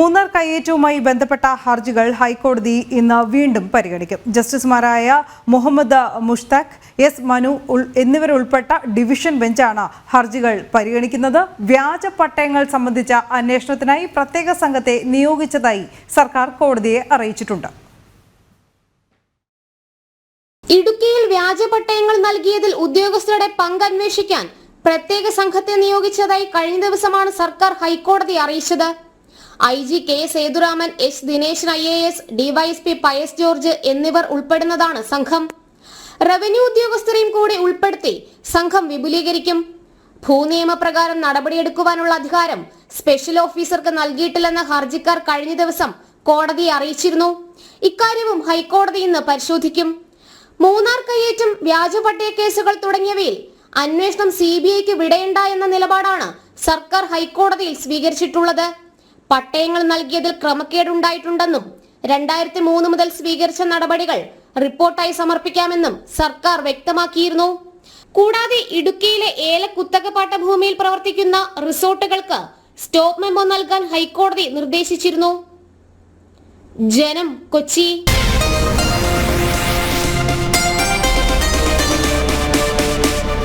മൂന്നാർ കയ്യേറ്റവുമായി ബന്ധപ്പെട്ട ഹർജികൾ ഹൈക്കോടതി ഇന്ന് വീണ്ടും പരിഗണിക്കും. ജസ്റ്റിസുമാരായ മുഹമ്മദ് മുഷ്താഖ് എസ് മനു എന്നിവരുൾപ്പെട്ട ഡിവിഷൻ ബെഞ്ചാണ് ഹർജികൾ പരിഗണിക്കുന്നത്. വ്യാജ പട്ടയങ്ങൾ സംബന്ധിച്ച അന്വേഷണത്തിനായി പ്രത്യേക സംഘത്തെ നിയോഗിച്ചതായി സർക്കാർ കോടതിയെ അറിയിച്ചിട്ടുണ്ട്. ഇടുക്കിയിൽ വ്യാജ പട്ടയങ്ങൾ നൽകിയതിൽ ഉദ്യോഗസ്ഥരുടെ പങ്ക് അന്വേഷിക്കാൻ പ്രത്യേക സംഘത്തെ നിയോഗിച്ചതായി കഴിഞ്ഞ ദിവസമാണ് സർക്കാർ ഹൈക്കോടതി അറിയിച്ചത്. I G K Sethuraman H Dineshan I A S DYSP Pius George എന്നിവർ ഉൾപ്പെടുന്നതാണ് സംഘം. റവന്യൂ ഉദ്യോഗസ്ഥരെയും കൂടി ഉൾപ്പെടുത്തി സംഘം വിപുലീകരിക്കും. ഭൂനിയമപ്രകാരം നടപടിയെടുക്കുവാനുള്ള അധികാരം സ്പെഷ്യൽ ഓഫീസർക്ക് നൽകിയിട്ടില്ലെന്ന ഹർജിക്കാർ കഴിഞ്ഞ ദിവസം കോടതിയെ അറിയിച്ചിരുന്നു. ഇക്കാര്യവും ഹൈക്കോടതി ഇന്ന് പരിശോധിക്കും. മൂന്നാർ കയ്യേറ്റം വ്യാജപട്ടയ കേസുകൾ തുടങ്ങിയവയിൽ അന്വേഷണം സി ബി ഐക്ക് വിടേണ്ട എന്ന നിലപാടാണ് സർക്കാർ ഹൈക്കോടതിയിൽ സ്വീകരിച്ചിട്ടുള്ളത്. പട്ടയങ്ങൾ നൽകിയതിൽ ക്രമക്കേടുണ്ടായിട്ടുണ്ടെന്നും രണ്ടായിരത്തി മൂന്ന് മുതൽ സ്വീകരിച്ച നടപടികൾ റിപ്പോർട്ടായി സമർപ്പിക്കാമെന്നും സർക്കാർ വ്യക്തമാക്കിയിരുന്നു. കൂടാതെ ഇടുക്കിയിലെ ഏല കുത്തകപ്പാട്ട ഭൂമിയിൽ പ്രവർത്തിക്കുന്ന റിസോർട്ടുകൾക്ക് സ്റ്റോപ്പ് മെമ്മോ നൽകാൻ ഹൈക്കോടതി നിർദ്ദേശിച്ചിരുന്നു. ജനം കൊച്ചി